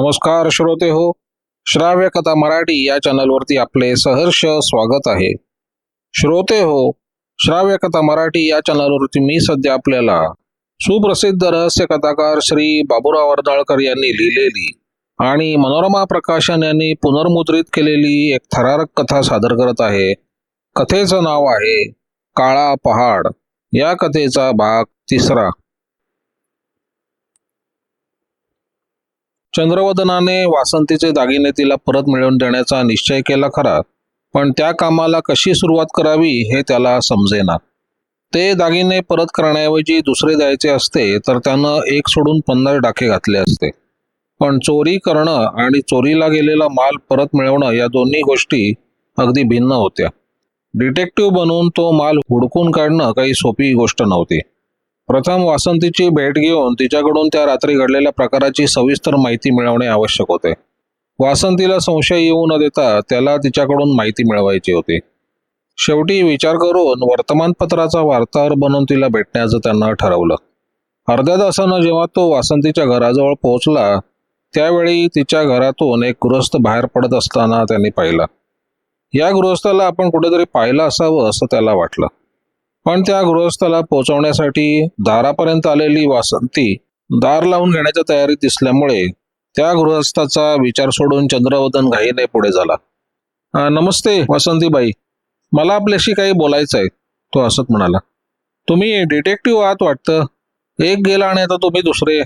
नमस्कार श्रोते हो श्राव्य कथा मराठी या चॅनलवरती आपले सहर्ष स्वागत आहे. श्रोते हो श्राव्य कथा मराठी या चॅनलवरती मी सध्या आपल्याला सुप्रसिद्ध रहस्य कथाकार श्री बाबूराव वर्दाळकर यांनी लिहिलेली आणि मनोरमा प्रकाशन यांनी पुनर्मुद्रित केलेली एक थरारक कथा सादर करत आहे. कथेचं नाव आहे काळा पहाड. या कथेचा भाग तिसरा. चंद्रवदनाने वासंतीचे दागिने तिला परत मिळवून देण्याचा निश्चय केला खरा पण त्या कामाला कशी सुरुवात करावी हे त्याला समजेना. ते दागिने परत करण्याऐवजी दुसरे द्यायचे असते तर त्यानं एक सोडून पन्नास डाके घातले असते. पण चोरी करणं आणि चोरीला गेलेला माल परत मिळवणं या दोन्ही गोष्टी अगदी भिन्न होत्या. डिटेक्टिव्ह बनून तो माल हुडकून काढणं काही सोपी गोष्ट नव्हती. प्रथम वासंतीची भेट घेऊन तिच्याकडून त्या रात्री घडलेल्या प्रकाराची सविस्तर माहिती मिळवणे आवश्यक होते. वासंतीला संशय येऊ न देता त्याला तिच्याकडून माहिती मिळवायची होती. शेवटी विचार करून वर्तमानपत्राचा वार्ताहर बनून तिला भेटण्याचं त्यांना ठरवलं. अर्ध्या तासानं जेव्हा तो वासंतीच्या घराजवळ पोहोचला त्यावेळी तिच्या घरातून एक गृहस्थ बाहेर पडत असताना त्यांनी पाहिला. या गृहस्थाला आपण कुठेतरी पाहिलं असावं असं त्याला वाटलं. पण त्या गृहस्थाला पोहोचवण्यासाठी दारापर्यंत आलेली वासंती दार लावून घेण्याच्या तयारीत दिसल्यामुळे त्या गृहस्थाचा विचार सोडून चंद्रवदन घाईने पुढे झाला. नमस्ते वासंतीबाई. मला आपल्याशी काही बोलायचं आहे तो हसत म्हणाला. तुम्ही डिटेक्टिव्ह आहात वाटतं. एक गेला आणि आता तुम्ही दुसरे.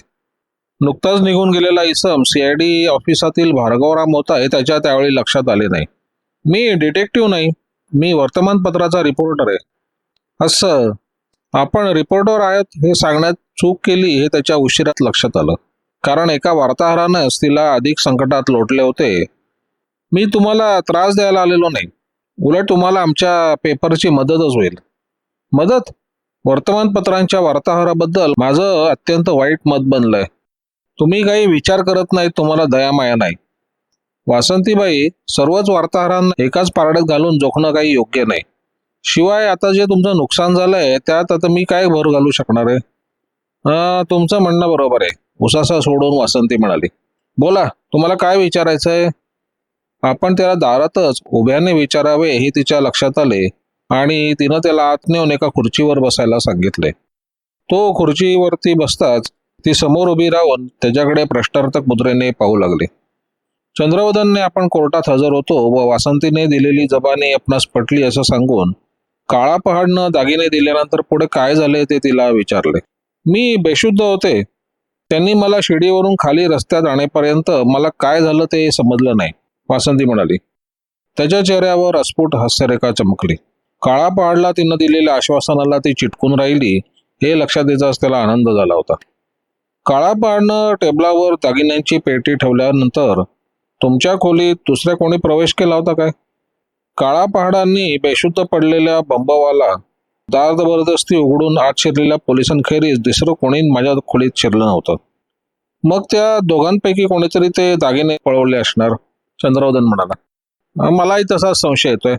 नुकताच निघून गेलेला इसम सीआयडी ऑफिसातील भार्गवराम होता हे त्याच्या त्यावेळी लक्षात आले नाही. मी डिटेक्टिव्ह नाही. मी वर्तमानपत्राचा रिपोर्टर आहे. असं आपण रिपोर्टर आहेत हे सांगण्यात चूक केली हे त्याच्या उशिरात लक्षात आलं. कारण एका वार्ताहरानंच तिला अधिक संकटात लोटले होते. मी तुम्हाला त्रास द्यायला आलेलो नाही. उलट तुम्हाला आमच्या पेपरची मदतच होईल. मदत? वर्तमानपत्रांच्या वार्ताहराबद्दल माझं अत्यंत वाईट मत बनलंय. तुम्ही काही विचार करत नाही तुम्हाला दयामाया नाही. वासंतीबाई सर्वच वार्ताहरांना एकाच पारड्यात घालून जोखणं काही योग्य नाही. शिवाय आता जे तुमचं नुकसान झालंय त्यात आता मी काय भर घालू शकणार आहे? तुमचं म्हणणं बरोबर आहे. उसासा सोडून वासंती म्हणाली. बोला तुम्हाला काय विचारायचं आहे आपण त्याला दारातच उभ्याने विचारावे हे तिच्या लक्षात आले आणि तिनं त्याला आत नेऊन एका खुर्चीवर बसायला सांगितले. तो खुर्चीवरती बसताच ती समोर उभी राहून त्याच्याकडे प्रश्नार्थक मुद्रेने पाहू लागली. चंद्रवदनने आपण कोर्टात हजर होतो व वासंतीने दिलेली जबानी आपणास पटली असं सांगून काळा पहाडनं दागिने दिल्यानंतर पुढे काय झाले ते तिला विचारले. मी बेशुद्ध होते. त्यांनी मला शिडीवरून खाली रस्त्यात आणेपर्यंत मला काय झालं ते समजलं नाही. वासंती म्हणाली त्याच्या चेहऱ्यावर अस्फुट हास्यरेखा चमकली. काळा पहाडला तिनं दिलेल्या आश्वासनाला ती चिटकून राहिली. हे लक्षात येताच त्याला आनंद झाला होता. काळा पहाडनं टेबलावर दागिन्यांची पेटी ठेवल्यानंतर तुमच्या खोलीत दुसऱ्या कोणी प्रवेश केला होता काय? काळा पहाडांनी बेशुद्ध पडलेल्या बंबवाला दार जबरदस्ती उघडून आत शिरलेल्या पोलिसांखेरीज दुसरं कोणी माझ्या खोलीत शिरलं नव्हतं. मग त्या दोघांपैकी कोणीतरी ते दागिने पळवले असणार? चंद्रवदन म्हणाला. मलाही तसा संशय येतोय.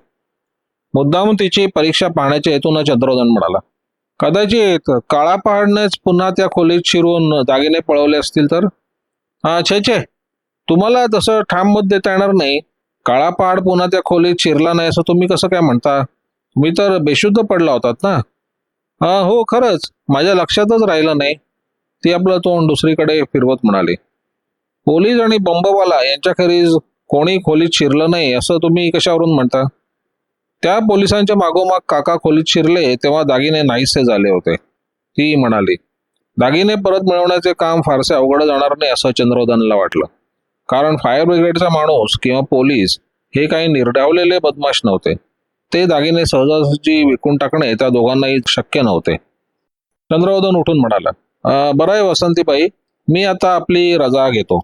मुद्दाम तिची परीक्षा पाहण्याच्या हेतून चंद्रवदन म्हणाला. कदाचित काळा पहाडनेच पुन्हा त्या खोलीत शिरून दागिने पळवले असतील तर? हा छे छे. तुम्हाला तसं ठाम मत देता येणार नाही. काळा पहाड पुन्हा त्या खोलीत शिरला नाही असं तुम्ही कसं काय म्हणता? तुम्ही तर बेशुद्ध पडला होतात ना? हा हो खरंच. माझ्या लक्षातच राहिलं नाही. ती आपलं तोंड दुसरीकडे फिरवत म्हणाली. पोलीस आणि बंबवाला यांच्याखेरीज कोणी खोलीत शिरलं नाही असं तुम्ही कशावरून म्हणता? त्या पोलिसांच्या मागोमाग काका खोलीत शिरले तेव्हा दागिने नाहीसे झाले होते. ती म्हणाली दागिने परत मिळवण्याचे काम फारसे अवघड जाणार नाही असं चंद्रोदनला वाटलं. कारण फायर ब्रिगेडचा माणूस किंवा पोलीस हे काही निर्डावलेले बदमाश नव्हते. ते दागिने सहजासहजी विकून टाकणे त्या दोघांनाही शक्य नव्हते. चंद्रवदन उठून म्हणाला बरं आहे वसंतीबाई मी आता आपली रजा घेतो.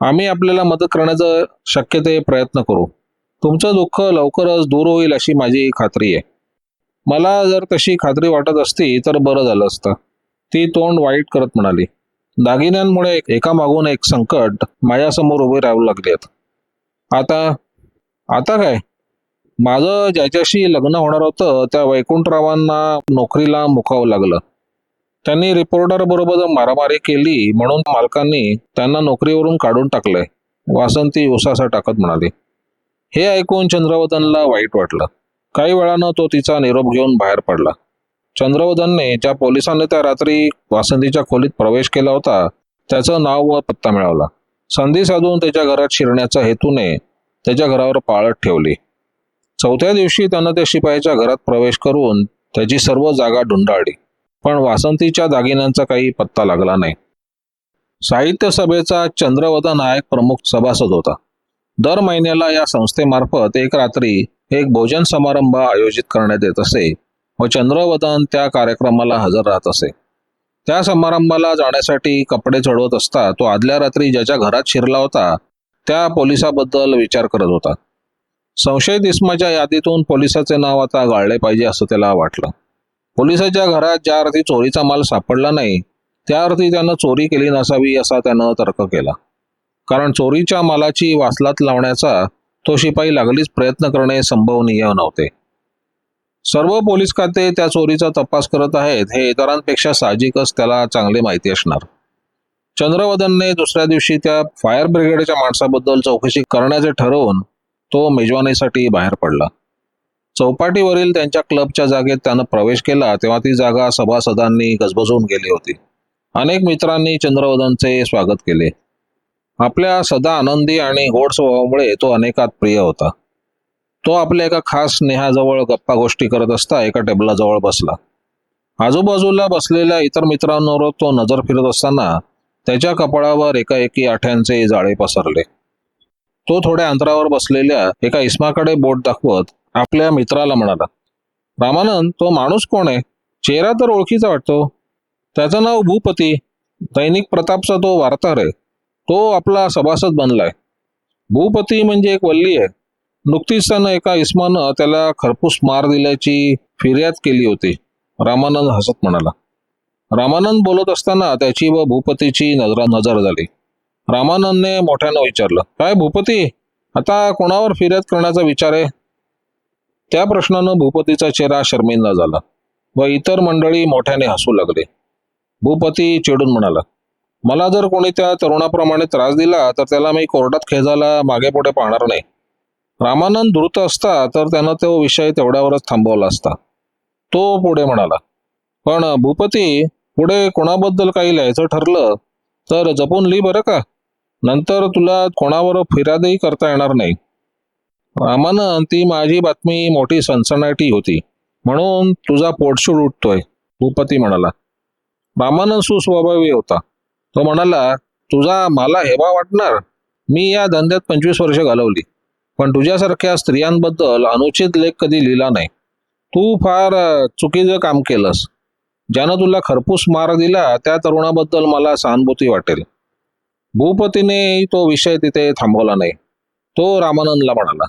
आम्ही आपल्याला मदत करण्याचं शक्य ते प्रयत्न करू. तुमचं दुःख लवकरच दूर होईल अशी माझी खात्री आहे. मला जर तशी खात्री वाटत असती तर बरं झालं असतं. ती तोंड वाईट करत म्हणाली दागिन्यांमुळे एकामागून एक संकट माझ्यासमोर उभे राहू लागले आता आता काय? माझं ज्याच्याशी लग्न होणार होतं त्या वैकुंठरावांना नोकरीला मुकावं लागलं. त्यांनी रिपोर्टर बरोबर मारामारी केली म्हणून मालकांनी त्यांना नोकरीवरून काढून टाकलंय. वासंती उसासा टाकत म्हणाली. हे ऐकून चंद्रवदनला वाईट वाटलं. काही वेळानं तो तिचा निरोप घेऊन बाहेर पडला. चंद्रवदनने ज्या पोलिसांनी त्या रात्री वासंतीच्या खोलीत प्रवेश केला होता. त्याचं नाव व पत्ता मिळवला. संधी साधून त्याच्या घरात शिरण्याच्या हेतूने त्याच्या घरावर पाळत ठेवली. चौथ्या दिवशी त्यानं त्या शिपायाच्या घरात प्रवेश करून त्याची सर्व जागा ढुंडाळली पण वासंतीच्या दागिन्यांचा काही पत्ता लागला नाही. साहित्य सभेचा चंद्रवदन हा एक प्रमुख सभासद होता. दर महिन्याला या संस्थेमार्फत एक रात्री एक भोजन समारंभ आयोजित करण्यात येत असे. व चंद्रवदन त्या कार्यक्रमाला हजर राहत असे. त्या समारंभाला जाण्यासाठी कपडे चढवत असता तो आदल्या रात्री ज्याच्या घरात शिरला होता त्या पोलिसाबद्दल विचार करत होता. संशयित इस्माच्या यादीतून पोलिसाचे नाव आता गाळले पाहिजे असं त्याला वाटलं. पोलिसाच्या घरात ज्या अर्थी चोरीचा माल सापडला नाही त्या अर्थी त्यानं चोरी केली नसावी असा त्यानं तर्क केला. कारण चोरीच्या मालाची वासलात लावण्याचा तो शिपाई लागलीच प्रयत्न करणे संभवनीय नव्हते. सर्व पोलीस खाते त्या चोरीचा तपास करत आहेत. हे इतरांपेक्षा साहजिकच त्याला चांगली माहिती असणार. चंद्रवदनने दुसऱ्या दिवशी त्या फायर ब्रिगेडच्या माणसाबद्दल चौकशी करण्याचे ठरवून तो मेजवानीसाठी बाहेर पडला. चौपाटीवरील त्यांच्या क्लबच्या जागेत त्यानं प्रवेश केला तेव्हा ती जागा सभासदांनी गजबजून गेली होती. अनेक मित्रांनी चंद्रवदनचे स्वागत केले. आपल्या सदा आनंदी आणि गोड स्वभावामुळे तो अनेकात प्रिय होता. तो आपल्या एका खास स्नेहाजवळ गप्पा गोष्टी करत असता एका टेबलाजवळ बसला. आजूबाजूला बसलेल्या इतर मित्रांवर तो नजर फिरत असताना त्याच्या कपाळावर एकाएकी आठ्यांचे जाळे पसरले. तो थोड्या अंतरावर बसलेल्या एका इस्माकडे बोट दाखवत आपल्या मित्राला म्हणाला रामानंद तो माणूस कोण आहे? चेहरा तर ओळखीचा वाटतो. त्याचं नाव भूपती. दैनिक प्रतापचा तो वार्ताहर आहे. तो आपला सभासद बनलाय. भूपती म्हणजे एक वल्ली आहे. नुकतीच त्यानं एका इस्मानं त्याला खरपूस मार दिल्याची फिर्याद केली होती. रामानंद हसत म्हणाला. रामानंद बोलत असताना त्याची व भूपतीची नजरा नजर झाली. रामानंदने मोठ्यानं विचारलं काय भूपती आता कोणावर फिर्याद करण्याचा विचार आहे? त्या प्रश्नानं भूपतीचा चेहरा शर्मिंदा झाला व इतर मंडळी मोठ्याने हसू लागले. भूपती चिडून म्हणाला मला जर कोणी त्या तरुणाप्रमाणे त्रास दिला तर त्याला मी कोर्टात खेळायला मागे पुढे पाहणार नाही. रामानंद धृत असता तर त्यानं तो विषय तेवढ्यावरच थांबवला असता. तो पुढे म्हणाला पण भूपती पुढे कोणाबद्दल काही लिहायचं ठरलं तर जपून लिही बरं का. नंतर तुला कोणावर फिर्यादही करता येणार नाही. रामानंद ती माझी बातमी मोठी सनसनाटी होती म्हणून तुझा पोटशूड उठतोय भूपती म्हणाला रामानंद सुस्वभावी होता. तो म्हणाला तुझा मला हेवा वाटणार. मी या धंद्यात पंचवीस वर्ष घालवली. पण तुझ्यासारख्या स्त्रियांबद्दल अनुचित लेख कधी लिहिला नाही. तू फार चुकीचं काम केलंस. ज्यानं तुला खरपूस मार दिला त्या तरुणाबद्दल मला सहानुभूती वाटेल. भूपतीने तो विषय तिथे थांबवला नाही. तो रामानंदला म्हणाला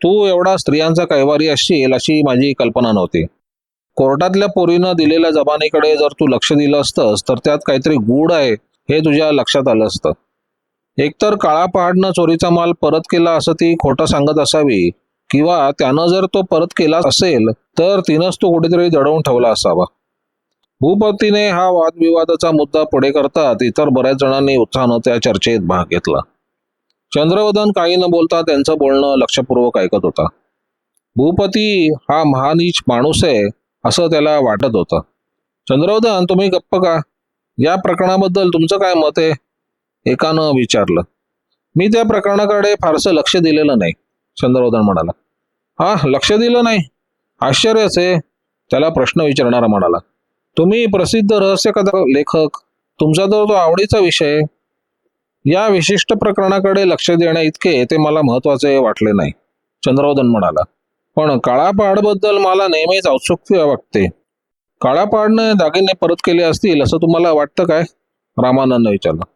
तू एवढा स्त्रियांचा कैवारी असशील अशी माझी कल्पना नव्हती. कोर्टातल्या पोरीनं दिलेल्या जबानीकडे जर तू लक्ष दिलं असतंस तर त्यात काहीतरी गूढ आहे हे तुझ्या लक्षात आलं असतं. एकतर काळा पहाडनं चोरीचा माल परत केला असं ती खोटं सांगत असावी किंवा त्यानं जर तो परत केला असेल तर तिनंच तो कुठेतरी दडवून ठेवला असावा. भूपतीने हा वादविवादाचा मुद्दा पुढे करतात इतर बऱ्याच जणांनी उत्साहानं त्या चर्चेत भाग घेतला. चंद्रवदन काही न बोलता त्यांचं बोलणं लक्षपूर्वक ऐकत होता. भूपती हा महानीच माणूस आहे असं त्याला वाटत होतं. चंद्रवदन तुम्ही गप्प का? या प्रकरणाबद्दल तुमचं काय मत आहे? एकानं विचारलं. मी त्या प्रकरणाकडे फारसं लक्ष दिलेलं नाही चंद्रवदन म्हणाला. हा लक्ष दिलं नाही? आश्चर्यच आहे. त्याला प्रश्न विचारणारा म्हणाला. तुम्ही प्रसिद्ध रहस्यकथा लेखक तुमचा तर तो आवडीचा विषय. या विशिष्ट प्रकरणाकडे लक्ष देण्या इतके ते मला महत्त्वाचे वाटले नाही चंद्रवदन म्हणाला. पण काळापाडबद्दल मला नेहमीच औत्सुक्य वाटते. काळापाडनं दागिने परत केले असतील असं तुम्हाला वाटतं काय? रामानंद विचारलं.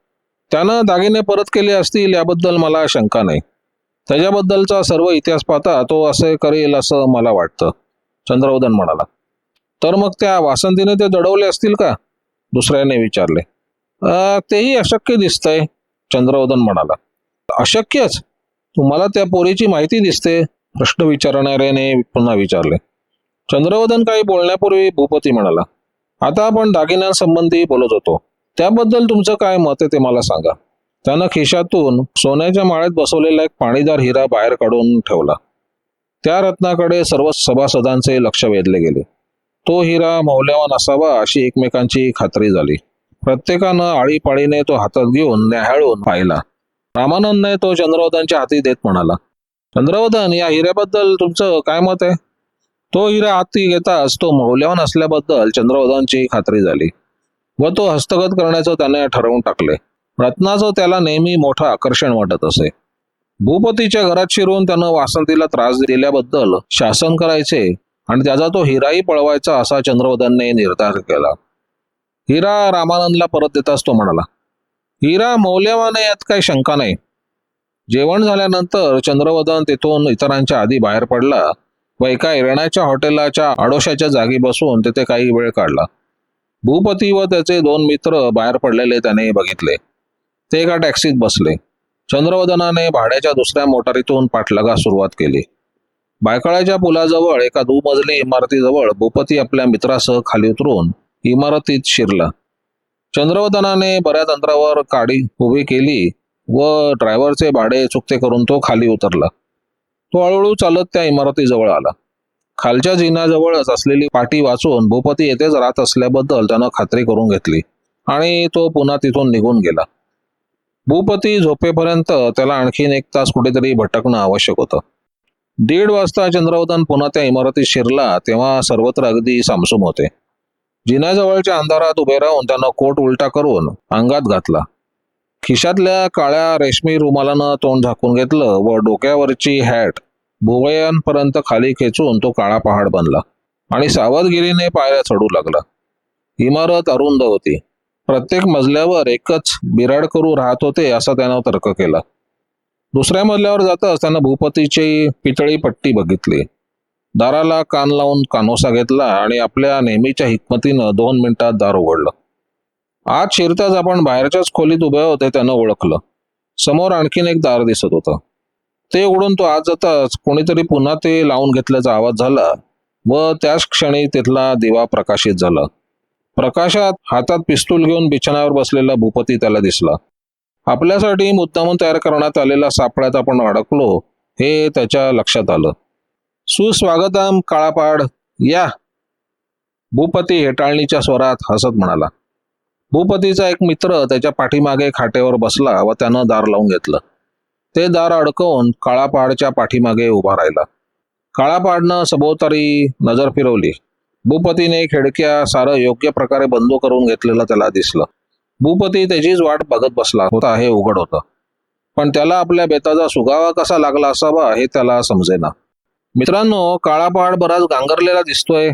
त्यानं दागिने परत केले असतील याबद्दल मला शंका नाही. त्याच्याबद्दलचा सर्व इतिहास पाहता तो असे करेल असं मला वाटतं. चंद्रवदन म्हणाला. तर मग त्या वासंतीने ते दडवले असतील का? दुसऱ्याने विचारले. तेही अशक्य दिसतंय चंद्रवदन म्हणाला. अशक्यच? तुम्हाला त्या पोरीची माहिती दिसते? प्रश्न विचारणाऱ्याने पुन्हा विचारले. चंद्रवदन काही बोलण्यापूर्वी भूपती म्हणाला. आता आपण दागिन्यांसंबंधी बोलत होतो. त्याबद्दल तुमचं काय मत आहे ते मला सांगा. त्यानं खिशातून सोन्याच्या माळ्यात बसवलेला एक पाणीदार हिरा बाहेर काढून ठेवला. त्या रत्नाकडे सर्व सभासदांचे लक्ष वेधले गेले. तो हिरा मौल्यवान असावा अशी एकमेकांची खात्री झाली. प्रत्येकानं आळीपाळीने तो हातात घेऊन न्याहाळून पाहिला. रामानंदने तो चंद्रवदनच्या हाती देत म्हणाला चंद्रवदन या हिऱ्याबद्दल तुमचं काय मत आहे? तो हिरा हाती घेताच तो मौल्यवान असल्याबद्दल चंद्रवदनची खात्री झाली. व तो हस्तगत करण्याचं त्याने ठरवून टाकले. रत्नाचं त्याला नेहमी मोठं आकर्षण वाटत असे. भूपतीच्या घरात शिरून त्यानं वासंतीला त्रास दिल्याबद्दल शासन करायचे आणि त्याचा तो हिराही पळवायचा असा चंद्रवदनने निर्धार केला. हिरा रामानंदला परत देताच तो म्हणाला हिरा मौल्यवान आहे यात काही शंका नाही. जेवण झाल्यानंतर चंद्रवदन तिथून इतरांच्या आधी बाहेर पडला व एका एरणाच्या हॉटेलाच्या आडोशाच्या जागी बसून तिथे काही वेळ काढला. भूपती व त्याचे दोन मित्र बाहेर पडलेले त्याने बघितले. ते एका टॅक्सीत बसले. चंद्रवदनाने भाड्याच्या दुसऱ्या मोटारीतून पाठलागा सुरुवात केली. बायकाळ्याच्या पुलाजवळ एका दुमजली इमारतीजवळ भूपती आपल्या मित्रासह खाली उतरून इमारतीत शिरला. चंद्रवदनाने बऱ्याच अंतरावर काडी उभी केली व ड्रायव्हरचे भाडे चुकते करून तो खाली उतरला. तो हळूहळू चालत त्या इमारतीजवळ आला. खालच्या जिन्याजवळच असलेली पाटी वाचून भूपती येथेच राहत असल्याबद्दल त्यानं खात्री करून घेतली आणि तो पुन्हा तिथून निघून गेला. भूपती झोपेपर्यंत त्याला आणखीन एक तास कुठेतरी भटकणं आवश्यक होतं. दीड वाजता चंद्रवदन पुन्हा त्या इमारतीत शिरला तेव्हा सर्वत्र अगदी सामसूम होते. जिन्याजवळच्या अंधारात उभे राहून त्यानं कोट उलटा करून अंगात घातला. खिशातल्या काळ्या रेशमी रुमालानं तोंड झाकून घेतलं व डोक्यावरची हॅट भुवयांपर्यंत खाली खेचून तो काळा पहाड बनला आणि सावधगिरीने पायऱ्या चढू लागला. इमारत अरुंद होती. प्रत्येक मजल्यावर एकच बिराड करू राहत होते असा त्यानं तर्क केला. दुसऱ्या मजल्यावर जाताच त्यानं भूपतीची पितळी पट्टी बघितली. दाराला कान लावून कानोसा घेतला आणि आपल्या नेहमीच्या हिकमतीनं दोन मिनिटात दार उघडलं. आत शिरताच आपण बाहेरच्याच खोलीत उभे होते त्यानं ओळखलं. समोर आणखीन एक दार दिसत होतं. ते उडून तो आत जाताच कोणीतरी पुन्हा ते लावून घेतल्याचा आवाज झाला व त्याच क्षणी तिथला दिवा प्रकाशित झाला. प्रकाशात हातात पिस्तूल घेऊन बिछाण्यावर बसलेला भूपती त्याला दिसला. आपल्यासाठी मुद्दामून तयार करण्यात आलेला सापळ्यात आपण अडकलो हे त्याच्या लक्षात आलं. सुस्वागतम काळापाड या! भूपती हेटाळणीच्या स्वरात हसत म्हणाला. भूपतीचा एक मित्र त्याच्या पाठीमागे खाटेवर बसला व त्यानं दार लावून घेतलं. ते दार अडकवून काळापहाडच्या पाठीमागे उभा राहिला. काळापाडनं सभोवतारी नजर फिरवली. भूपतीने खिडक्या सारं योग्य प्रकारे बंद करून घेतलेलं त्याला दिसलं. भूपती त्याचीच वाट बघत बसला. होता हे उघड होतं. पण त्याला आपल्या बेताचा सुगावा कसा लागला असावा हे त्याला समजेना. मित्रांनो काळापाड बराच गांगरलेला दिसतोय.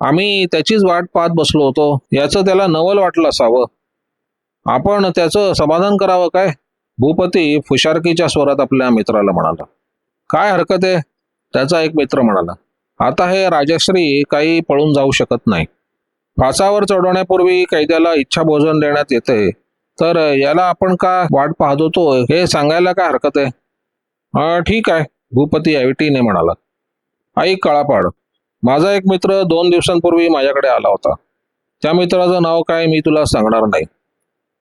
आम्ही त्याचीच वाट पाहत बसलो होतो. याचं त्याला नवल वाटलं असावं. आपण त्याचं समाधान करावं काय? भूपती फुशारकीच्या स्वरात आपल्या मित्राला म्हणाला काय हरकत आहे? त्याचा एक मित्र म्हणाला आता हे राजश्री काही पळून जाऊ शकत नाही. फासावर चढवण्यापूर्वी कैद्याला इच्छा भोजन देण्यात येते. तर याला आपण का वाट पाहत? होतो हे सांगायला काय हरकत आहे? हा ठीक आहे भूपती ऐवटीने म्हणाला. आई काळापाड माझा एक मित्र दोन दिवसांपूर्वी माझ्याकडे आला होता. त्या मित्राचं नाव काय मी तुला सांगणार नाही.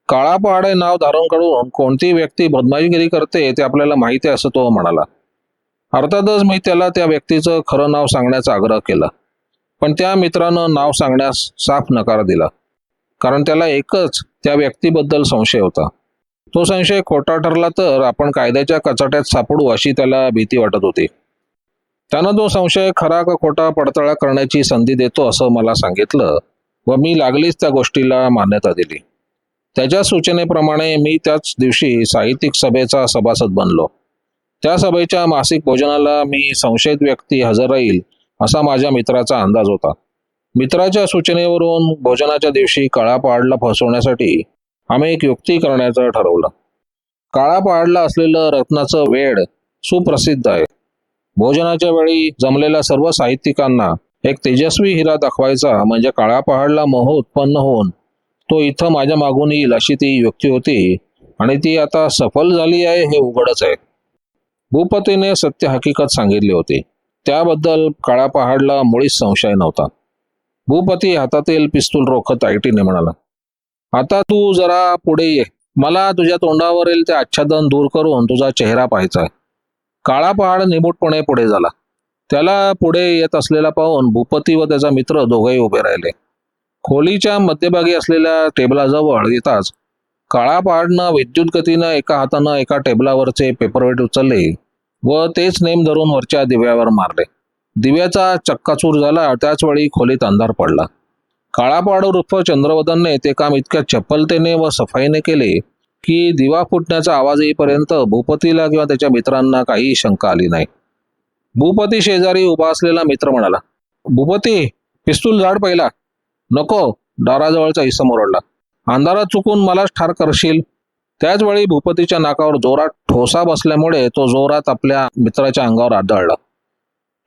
काळा पहाड हे नाव धारण करून कोणती व्यक्ती बदमाशीगिरी करते ते आपल्याला माहिती असं तो म्हणाला. अर्थातच मी त्याला त्या व्यक्तीचं खरं नाव सांगण्याचा आग्रह केला. पण त्या मित्रानं नाव सांगण्यास साफ नकार दिला. कारण त्याला एकच त्या व्यक्तीबद्दल संशय होता. तो संशय खोटा ठरला तर आपण कायद्याच्या कचाट्यात सापडू अशी त्याला भीती वाटत होती. त्यानं तो संशय खरा का खोटा पडताळा करण्याची संधी देतो असं मला सांगितलं व मी लागलीच त्या गोष्टीला मान्यता दिली. त्याच्या सूचनेप्रमाणे मी त्याच दिवशी साहित्यिक सभेचा सभासद बनलो. त्या सभेच्या मासिक भोजनाला मी संशयित व्यक्ती हजर राहील असा माझ्या मित्राचा अंदाज होता. मित्राच्या सूचनेवरून भोजनाच्या दिवशी काळा पहाडला फसवण्यासाठी आम्ही एक युक्ती करण्याचं ठरवलं. काळा पहाडला असलेलं रत्नाचं वेड सुप्रसिद्ध आहे. भोजनाच्या वेळी जमलेल्या सर्व साहित्यिकांना एक तेजस्वी हिरा दाखवायचा म्हणजे काळा पहाडला मोह उत्पन्न होऊन तो इथं माझ्या मागून येईल अशी ती युक्ती होती. आणि ती आता सफल झाली आहे हे उघडच आहे. भूपतीने सत्य हकीकत सांगितली होती. त्याबद्दल काळा पहाडला मुळीच संशय नव्हता. भूपती हातातील पिस्तूल रोखत आयटीने म्हणाला आता तू जरा पुढे ये. मला तुझ्या तोंडावरील ते आच्छादन दूर करून तुझा चेहरा पाहायचा आहे. काळा पहाड निमूटपणे पुढे झाला. त्याला पुढे येत असलेला पाहून भूपती व त्याचा मित्र दोघेही उभे राहिले. खोलीच्या मध्यभागी असलेल्या टेबलाजवळ येताच काळा पहाडनं विद्युत गतीनं एका हातानं एका टेबलावरचे पेपरवेट उचलले व तेच नेम धरून वरच्या दिव्यावर मारले. दिव्याचा चक्काचूर झाला त्याच वेळी खोलीत अंधार पडला. काळापाड रुफ उर्फ चंद्रवदनने ते काम इतक्या चपलतेने व सफाईने केले की दिवा फुटण्याचा आवाज येईपर्यंत भूपतीला किंवा त्याच्या मित्रांना काही शंका आली नाही. भूपती शेजारी उभा असलेला मित्र म्हणाला भूपती पिस्तूल झाड पहिला. नको दाराजवळचा इसम ओरडला. अंधारात चुकून मलाच ठार करशील? त्याचवेळी भूपतीच्या नाकावर जोरात ठोसा बसल्यामुळे तो जोरात आपल्या मित्राच्या अंगावर आदळला.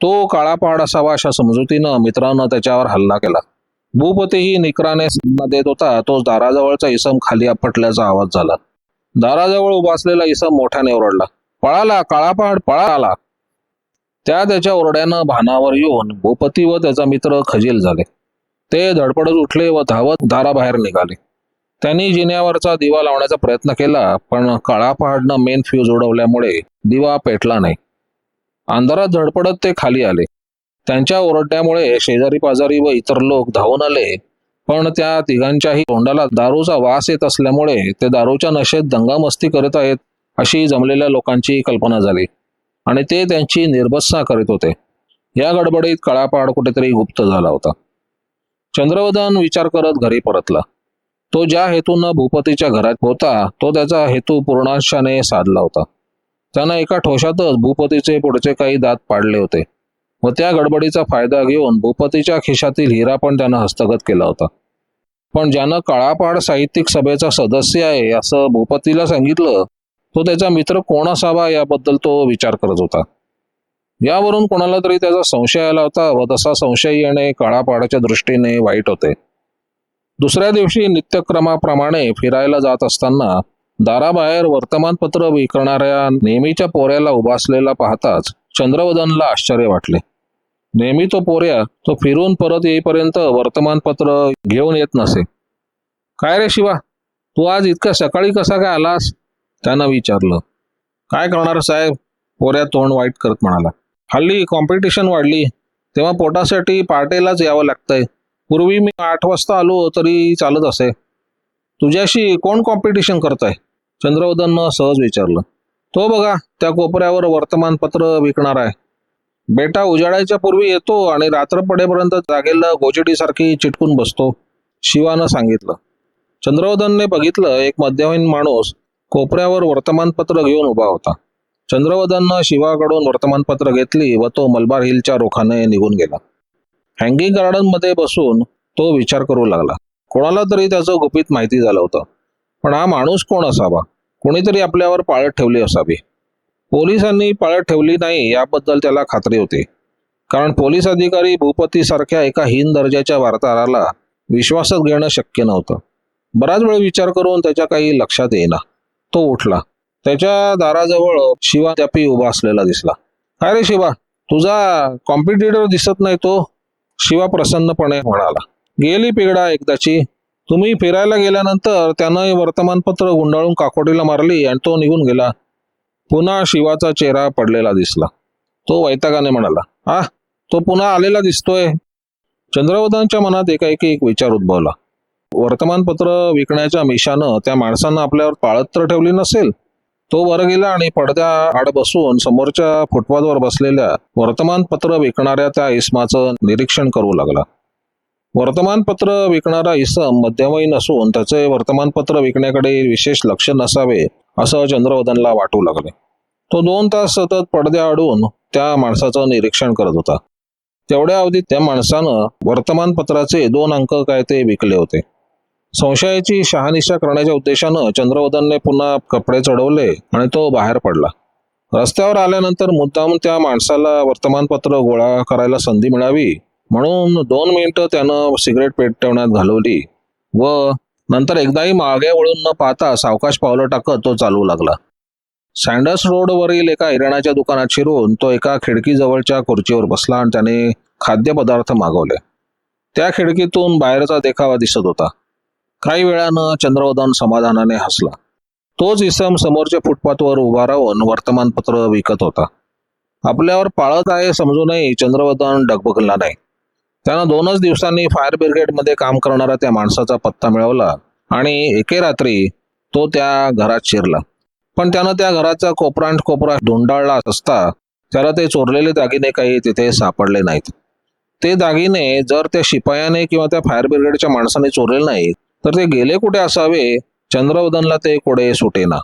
तो काळा पहाड असावा अशा समजुतीनं मित्रानं त्याच्यावर हल्ला केला. भूपतीही निकराने सामना देत होता तो दाराजवळचा इसम खाली आपटल्याचा आवाज झाला. दाराजवळ उभा असलेला इसम मोठ्याने ओरडला. पळाला काळा पहाड पळाला. त्या त्याच्या ओरड्यानं भानावर येऊन भूपती व त्याचा मित्र खजील झाले. ते धडपडत उठले व धावत दाराबाहेर निघाले. त्यांनी जिन्यावरचा दिवा लावण्याचा प्रयत्न केला पण काळा पहाडनं मेन फ्यूज उडवल्यामुळे दिवा पेटला नाही. अंधारात धडपडत ते खाली आले. त्यांच्या ओरडण्यामुळे शेजारी पाजारी व इतर लोक धावून आले पण त्या तिघांच्याही तोंडाला दारूचा वास येत असल्यामुळे ते दारूच्या नशेत दंगामस्ती करत आहेत अशी जमलेल्या लोकांची कल्पना झाली. आणि ते त्यांची निर्बत्सा करीत होते. या गडबडीत काळापाड कुठेतरी गुप्त झाला होता. चंद्रवदन विचार करत घरी परतला. तो ज्या हेतून भूपतीच्या घरात होता तो त्याचा हेतू पूर्णांशाने साधला होता. त्यानं एका ठोशातच भूपतीचे पुढचे काही दात पाडले होते. व त्या गडबडीचा फायदा घेऊन भूपतीच्या खिशातील हिरा पण त्यानं हस्तगत केला होता. पण ज्यानं काळापाड साहित्यिक सभेचा सदस्य आहे असं भूपतीला सांगितलं तो त्याचा मित्र कोण असावा याबद्दल तो विचार करत होता. यावरून कोणाला तरी त्याचा संशय आला होता व तसा संशय येणे काळापाडाच्या दृष्टीने वाईट होते. दुसऱ्या दिवशी नित्यक्रमाप्रमाणे फिरायला जात असताना दाराबाहेर वर्तमानपत्र विकणाऱ्या नेहमीच्या पोऱ्याला उभासलेला पाहताच चंद्रवदनला आश्चर्य वाटले. नेहमी तो पोऱ्या तो फिरून परत येईपर्यंत वर्तमानपत्र घेऊन येत नसे. काय रे शिवा तू आज इतक्या सकाळी कसा काय आलास? त्यानं विचारलं. काय करणार साहेब? पोऱ्या तोंड वाईट करत म्हणाला. हल्ली कॉम्पिटिशन वाढली. तेव्हा पोटासाठी पार्टेलाच यावं लागतंय. पूर्वी मी आठ वाजता आलो तरी चालत असे. तुझ्याशी कोण कॉम्पिटिशन करतंय? चंद्रवदननं सहज विचारलं. तो बघा त्या कोपऱ्यावर वर्तमानपत्र विकणार आहे. बेटा उजाडायच्या पूर्वी येतो आणि रात्र पडेपर्यंत जागेला गोचडीसारखी चिटकून बसतो शिवानं सांगितलं. चंद्रवदनने बघितलं एक मध्यमहीन माणूस कोपऱ्यावर वर्तमानपत्र घेऊन उभा होता. चंद्रवदननं शिवाकडून वर्तमानपत्र घेतली व तो मलबार हिलच्या रोखाने निघून गेला. हँगिंग गार्डनमध्ये बसून तो विचार करू लागला. कोणाला तरी त्याचं गुपित माहिती झालं होतं. पण हा माणूस कोण असावा? कोणीतरी आपल्यावर पाळत ठेवली असावी. पोलिसांनी पाळत ठेवली नाही याबद्दल त्याला खात्री होती. कारण पोलीस अधिकारी भूपतीसारख्या एका हीन दर्जाच्या वार्ताहराला विश्वासात घेणं शक्य नव्हतं. बराच वेळ विचार करून त्याच्या काही लक्षात येईना. तो उठला. त्याच्या दाराजवळ शिवा त्यापी उभा असलेला दिसला. काय रे शिवा? तुझा कॉम्पिटिटर दिसत नाही तो. शिवा प्रसन्नपणे म्हणाला. गेली पिगडा एकदाची. तुम्ही फिरायला गेल्यानंतर त्यानं वर्तमानपत्र गुंडाळून काकोटीला मारली आणि तो निघून गेला. पुन्हा शिवाचा चेहरा पडलेला दिसला. तो वैतागाने म्हणाला आ तो पुन्हा आलेला दिसतोय. चंद्रवदनच्या मनात एकाएकी एक विचार उद्भवला. वर्तमानपत्र विकण्याच्या मिशानं त्या माणसानं आपल्यावर पाळत तर ठेवली नसेल? तो वर गेला आणि पडद्या आड बसून समोरच्या फुटपाथवर बसलेल्या वर्तमानपत्र विकणाऱ्या त्या इसमाचं निरीक्षण करू लागला. वर्तमानपत्र विकणारा इसम मध्यमयी नसून त्याचे वर्तमानपत्र विकण्याकडे विशेष लक्ष नसावे असं चंद्रवदनला वाटू लागले. तो दोन तास सतत पडद्या आडून त्या माणसाचं निरीक्षण करत होता. तेवढ्या अवधीत त्या माणसानं वर्तमानपत्राचे दोन अंक काय ते विकले होते. संशयाची शहानिशा करण्याच्या उद्देशानं चंद्रवदनने पुन्हा कपडे चढवले आणि तो बाहेर पडला. रस्त्यावर आल्यानंतर मुद्दाम त्या माणसाला वर्तमानपत्र गोळा करायला संधी मिळावी म्हणून दोन मिनिटं त्यानं सिगरेट पेटवण्यात घालवली व नंतर एकदाही मागे वळून न पाहता सावकाश पावलं टाकत तो चालू लागला. सँडर्स रोडवरील एका इराणाच्या दुकानात शिरून तो एका खिडकीजवळच्या खुर्चीवर बसला आणि त्याने खाद्यपदार्थ मागवले. त्या खिडकीतून बाहेरचा देखावा दिसत होता. काही वेळानं चंद्रवदन समाधानाने हसला. तोच इसम समोरच्या फुटपाथवर उभा राहून वर्तमानपत्र विकत होता. आपल्यावर पाळत आहे समजूनही चंद्रवदन डगबगला नाही. त्यानं दोनच दिवसांनी फायर ब्रिगेडमध्ये काम करणारा त्या माणसाचा पत्ता मिळवला आणि एके रात्री तो त्या घरात शिरला. पण त्यानं त्या घराचा कोपरांट कोपरा धुंडाळला असता त्याला ते चोरलेले दागिने काही तिथे सापडले नाहीत. ते दागिने जर त्या शिपायाने किंवा त्या फायर ब्रिगेडच्या माणसाने चोरले नाहीत तर ते गेले कुठे असावे? चंद्रवदनला ते कोडे सुटेना.